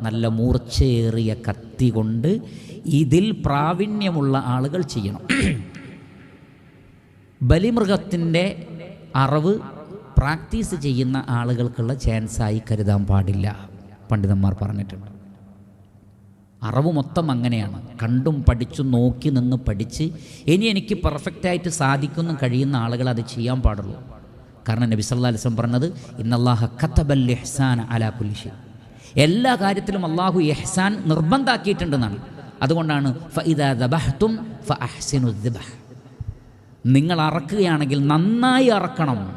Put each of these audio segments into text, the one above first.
നല്ല മൂർച്ചയേറിയ കത്തി കൊണ്ട് ഇതിൽ പ്രാവീണ്യമുള്ള ആളുകൾ ചെയ്യണം. ബലിമൃഗത്തിന്റെ അറിവ് പ്രാക്ടീസ് ചെയ്യുന്ന ആളുകൾക്കുള്ള ചാൻസായി കരുതാൻ പാടില്ല പണ്ഡിതന്മാർ പറഞ്ഞിട്ടുണ്ട്. അറിവ് മൊത്തം അങ്ങനെയാണ്. കണ്ടും പഠിച്ചും നോക്കി നിന്ന് പഠിച്ച് ഇനി എനിക്ക് പെർഫെക്റ്റായിട്ട് സാധിക്കുന്നു കഴിയുന്ന ആളുകൾ അത് ചെയ്യാൻ പാടുള്ളൂ. കാരണം നബി സല്ലാ അലിസ്ലം പറഞ്ഞത് ഇന്നല്ലാഹ കത്തബൽ ഇഹ്സാൻ അലാ കുലിഷി എല്ലാ കാര്യത്തിലും അള്ളാഹു എഹ്സാൻ നിർബന്ധാക്കിയിട്ടുണ്ടെന്നാണ്. അതുകൊണ്ടാണ് നിങ്ങൾ അറക്കുകയാണെങ്കിൽ നന്നായി അറക്കണം.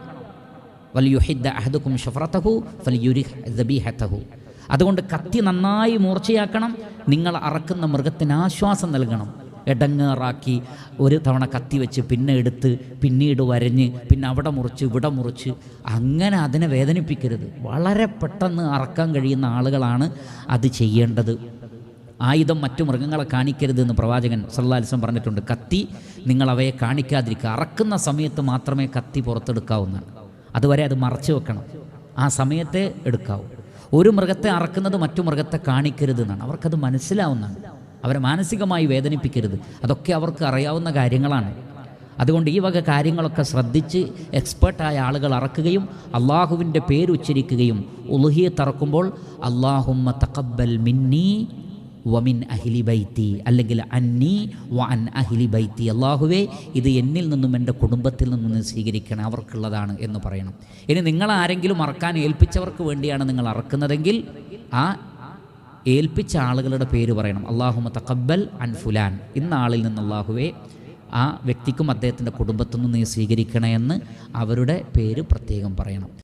അതുകൊണ്ട് കത്തി നന്നായി മൂർച്ചയാക്കണം. നിങ്ങൾ അറക്കുന്ന മൃഗത്തിന് ആശ്വാസം നൽകണം. ഇടങ്ങേറാക്കി ഒരു തവണ കത്തി വെച്ച് പിന്നെ എടുത്ത് പിന്നീട് വരഞ്ഞ് പിന്നെ അവിടെ മുറിച്ച് ഇവിടെ മുറിച്ച്. അങ്ങനെ അതിനെ വേദനിപ്പിക്കരുത്. വളരെ പെട്ടെന്ന് അറക്കാൻ കഴിയുന്ന ആളുകളാണ് അത് ചെയ്യേണ്ടത്. ആയുധം മറ്റു മൃഗങ്ങളെ കാണിക്കരുത് എന്ന് പ്രവാചകൻ സല്ലാലിസം പറഞ്ഞിട്ടുണ്ട്. കത്തി നിങ്ങൾ അവയെ കാണിക്കാതിരിക്കുക. അറക്കുന്ന സമയത്ത് മാത്രമേ കത്തി പുറത്തെടുക്കാവുന്നതാണ്. അതുവരെ അത് മറച്ചു വെക്കണം. ആ സമയത്തെ എടുക്കാവൂ. ഒരു മൃഗത്തെ അറക്കുന്നത് മറ്റു മൃഗത്തെ കാണിക്കരുത് എന്നാണ്. അവർക്കത് മനസ്സിലാവുന്നതാണ്. അവരെ മാനസികമായി വേദനിപ്പിക്കരുത്. അതൊക്കെ അവർക്ക് അറിയാവുന്ന കാര്യങ്ങളാണ്. അതുകൊണ്ട് ഈ വക കാര്യങ്ങളൊക്കെ ശ്രദ്ധിച്ച് എക്സ്പേർട്ടായ ആളുകൾ അറക്കുകയും അള്ളാഹുവിന്റെ പേരുച്ചരിക്കുകയും ഉലുഹിയെ തറക്കുമ്പോൾ അള്ളാഹുമ്മ തക്കബൽ മിന്നി വമിൻ അഹിലി ബൈത്തി അല്ലെങ്കിൽ അന്നി വ അൻ അഹിലി ബൈത്തി. അള്ളാഹുവേ ഇത് എന്നിൽ നിന്നും എന്റെ കുടുംബത്തിൽ നിന്നും സ്വീകരിക്കണം. അവർക്കുള്ളതാണ് എന്ന് പറയണം. ഇനി നിങ്ങൾ ആരെങ്കിലും അറക്കാൻ ഏൽപ്പിച്ചവർക്ക് വേണ്ടിയാണ് നിങ്ങൾ അറക്കുന്നതെങ്കിൽ ആ ഏൽപ്പിച്ച ആളുകളുടെ പേര് പറയണം. അള്ളാഹുമ തക്കബൽ അൻ ഫുലാൻ. ഇന്ന ആളിൽ നിന്ന് അള്ളാഹുവെ ആ വ്യക്തിക്കും അദ്ദേഹത്തിന്റെ കുടുംബത്തിൽ നിന്ന് നീ സ്വീകരിക്കണമെന്ന് അവരുടെ പേര് പ്രത്യേകം പറയണം.